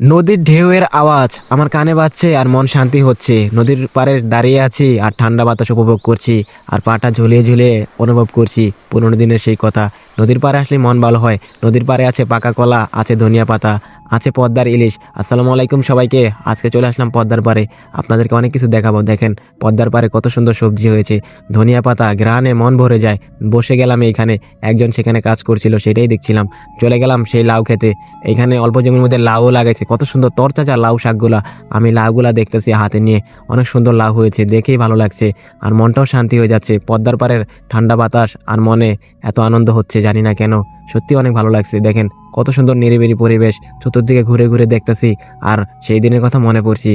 নদীর ঢেউয়ের আওয়াজ, আমার কানে বাজছে আর মন শান্তি হচ্ছে। নদীর পাড়ে দাঁড়িয়ে আছি আর ঠান্ডা বাতাস উপভোগ করছি আর পাটা ঝুলিয়ে ঝুলিয়ে অনুভব করছি পুরোনো দিনের সেই কথা। নদীর পাড়ে আসলে মন ভালো হয়, নদীর পাড়ে আছে পাকা কলা, আছে ধনিয়া পাতা আছে পদ্মার ইলিশ। আসসালামু আলাইকুম সবাইকে। আজকে চলে আসলাম পদ্মার পাড়ে। আপনাদেরকে অনেক কিছু দেখাবো। দেখেন, পদ্মার পাড়ে কত সুন্দর সবজি হয়েছে। ধনিয়া পাতা গ্রানে মন ভরে যায়। বসে গেলাম এইখানে একজন সেখানে কাজ করছিল, সেটাই দেখছিলাম। চলে গেলাম সেই লাউ খেতে। এখানে অল্প জমির মধ্যে লাউও লাগাইছে। কত সুন্দর তরতাজা লাউ শাকগুলা। আমি লাউগুলা দেখতেছি হাতে নিয়ে। অনেক সুন্দর লাউ হয়েছে। দেখেই ভালো লাগছে। আর মনটাও শান্তি হয়ে যাচ্ছে। পদ্মার পাড়ের ঠান্ডা বাতাস আর মনে এত আনন্দ হচ্ছে, জানি না কেন। সত্যি অনেক ভালো লাগছে। দেখেন, কত সুন্দর নিরিবিলি পরিবেশ, চতুর্দিকে ঘুরে ঘুরে দেখতেছি, আর সেই দিনের কথা মনে পড়ছি।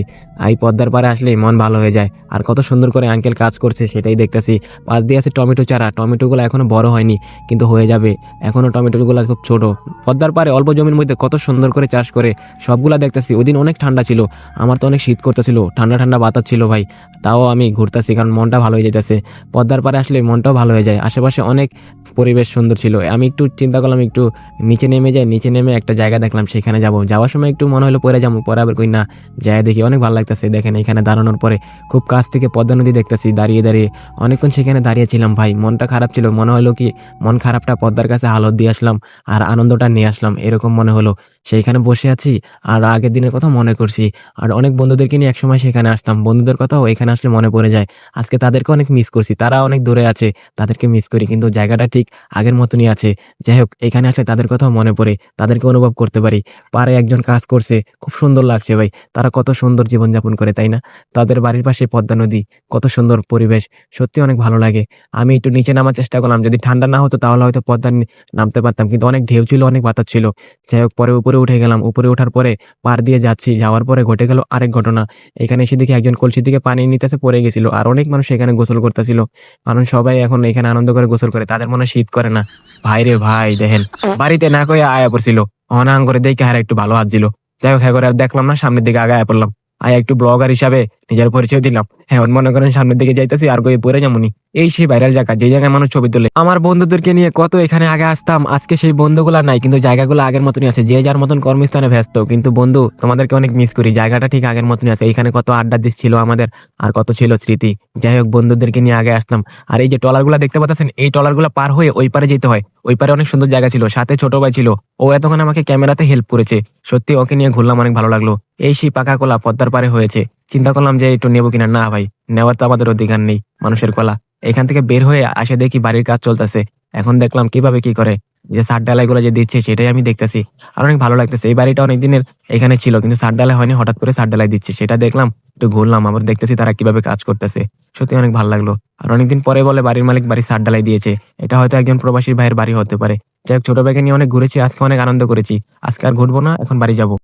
এই পদ্মার পাড়ে আসলেই মন ভালো হয়ে যায়, আর কত সুন্দর করে আঙ্কেল কাজ করছে, সেটাই দেখতেছি। পাশ দিয়ে আছে টমেটো চারা, টমেটোগুলো এখনও বড় হয়নি, কিন্তু হয়ে যাবে। এখনও টমেটোগুলো খুব ছোট। পদ্মার পাড়ে অল্প জমির মধ্যে কত সুন্দর করে চাষ করে, সবগুলা দেখতেছি। ওই অনেক ঠান্ডা ছিল, আমার তো অনেক শীত করতেছিল, ঠান্ডা ঠান্ডা বাতাস ছিল ভাই, তাও আমি ঘুরতেছি, কারণ মনটা ভালো হয়ে যেতেছে পদ্মার পাড়ে আসলে মনটাও ভালো হয়ে যায়। আশেপাশে অনেক পরিবেশ সুন্দর ছিল। আমি একটু চিন্তা করলাম, একটু নিচে নেমে যাই, নিচে নেমে একটা জায়গা দেখলাম, সেখানে যাব। যাওয়ার সময় একটু মনে হলো পরে যাব, পরে আবার কই না, যাই দেখি অনেক ভালো লাগতেছে। দেখেন এখানে দাঁড়ানোর পরে খুব কাছ থেকে পদ্মা নদী দেখতেছি, দাঁড়িয়ে দাঁড়িয়ে অনেকক্ষণ সেখানে দাঁড়িয়ে ছিলাম। ভাই, মনটা খারাপ ছিল, মনে হলো কি, মন খারাপটা পদ্মার কাছে হালত দিয়ে আসলাম আর আনন্দটা নিয়ে আসলাম, এরকম মনে হলো। সেইখানে বসে আছি আর আগের দিনের কথা মনে করছি। আর অনেক বন্ধুদেরকে নিয়ে একসময় সেখানে আসতাম। বন্ধুদের কথাও এখানে আসলে মনে পড়ে যায়। আজকে তাদেরকে অনেক মিস করছি। তারা অনেক দূরে আছে, তাদেরকে মিস করি। কিন্তু জায়গাটা ঠিক আগের মতনই আছে। যাই হোক, এখানে আসলে তাদের কথাও মনে পড়ে। তাদেরকে অনুভব করতে পারি। পারে একজন কাজ করছে, খুব সুন্দর লাগছে ভাই। তারা কত সুন্দর জীবনযাপন করে, তাই না? তাদের বাড়ির পাশে পদ্মা নদী, কত সুন্দর পরিবেশ। সত্যি অনেক ভালো লাগে। আমি একটু নিচে নামার চেষ্টা করলাম। যদি ঠান্ডা না হতো তাহলে হয়তো পদ্মা নামতে পারতাম। কিন্তু অনেক ঢেউ ছিল, অনেক বাতাস ছিল। যাই হোক, পরে উপরে উঠে গেলাম। উপরে ওঠার পরে পার দিয়ে যাচ্ছি। যাওয়ার পরে ঘটে গেল আরেক ঘটনা। এখানে এসে দেখি একজন কলসি থেকে পানি নিতেছে, পড়ে গেছিল। আর অনেক মানুষ এখানে গোসল করতেছিল। কারণ সবাই এখন এখানে আনন্দ করে গোসল করে। তাদের মনে শীত করে না। ভাই রে ভাই, দেখেন। বাড়িতে না কয়ে আয়া পড়ছিল। অনাং করে দেখে আর একটু ভালো হাত দিল। যাই হোক হ্যাঁ করে আর দেখলাম না, সামনের দিকে আগায় পড়লাম। আয় একটু ব্লগার হিসাবে নিজের পরিচয় দিলাম। হ্যাঁ মনে করেন সামনের দিকে যাইতেছি, আর গিয়ে পরে যেমনই এই সেই ভাইরাল জায়গা, যে জায়গায় মানুষ ছবি তোলে। আমার বন্ধুদেরকে নিয়ে কত এখানে আগে আসতাম, আজকে সেই বন্ধুগুলা নাই, কিন্তু জায়গাগুলো আগের মতনই আছে। যে যার মতন কর্মস্থানে ব্যস্ত। কিন্তু বন্ধু, তোমাদেরকে অনেক মিস করি। জায়গাটা ঠিক আগের মতনই আছে। এখানে কত আড্ডা দিস ছিল আমাদের, আর কত ছিল স্মৃতি। যাই হোক, বন্ধুদেরকে নিয়ে আগে আসতাম। আর এই যে টলারগুলা দেখতে পাচ্ছেন, এই টলারগুলা পার হয়ে ওই পারে যেতে হয়। ওই পারে অনেক সুন্দর জায়গা ছিল। সাথে ছোট ভাই ছিল। ও এতক্ষণ আমাকে ক্যামেরাতে হেল্প করেছে। সত্যি ওকে নিয়ে ঘুরলাম, অনেক ভালো লাগল। এই সেই পাকা কলা পদ্মার পারে হয়েছে। চিন্তা করলাম যে একটু নেব কিনা। না ভাই, নেওয়ার তো আমাদের অধিকার নেই, মানুষের কলা। এখান থেকে বের হয়ে আসে দেখি বাড়ির কাজ চলতেছে। এখন দেখলাম কীভাবে কি করে। যে সার ডালাই গুলো যে দিচ্ছে সেটাই আমি দেখতেছি। আর অনেক ভালো লাগতেছে। এই বাড়িটা অনেক দিনের এখানে ছিল, কিন্তু সার ডালাই হয়নি। হঠাৎ করে সার ডালাই দিচ্ছে। সেটা দেখলাম, একটু ঘুরলাম। আবার দেখতেছি তারা কীভাবে কাজ করতেছে। সত্যি অনেক ভালো লাগল। আর অনেকদিন পরে বলে বাড়ির মালিক বাড়ি সার ডালাই দিয়েছে। এটা হয়তো একজন প্রবাসীর ভাইয়ের বাড়ি হতে পারে। যাই হোক, ছোট ভাইকে নিয়ে অনেক ঘুরেছি। আজকে অনেক আনন্দ করেছি। আজকে আর ঘুরবো না, এখন বাড়ি যাব।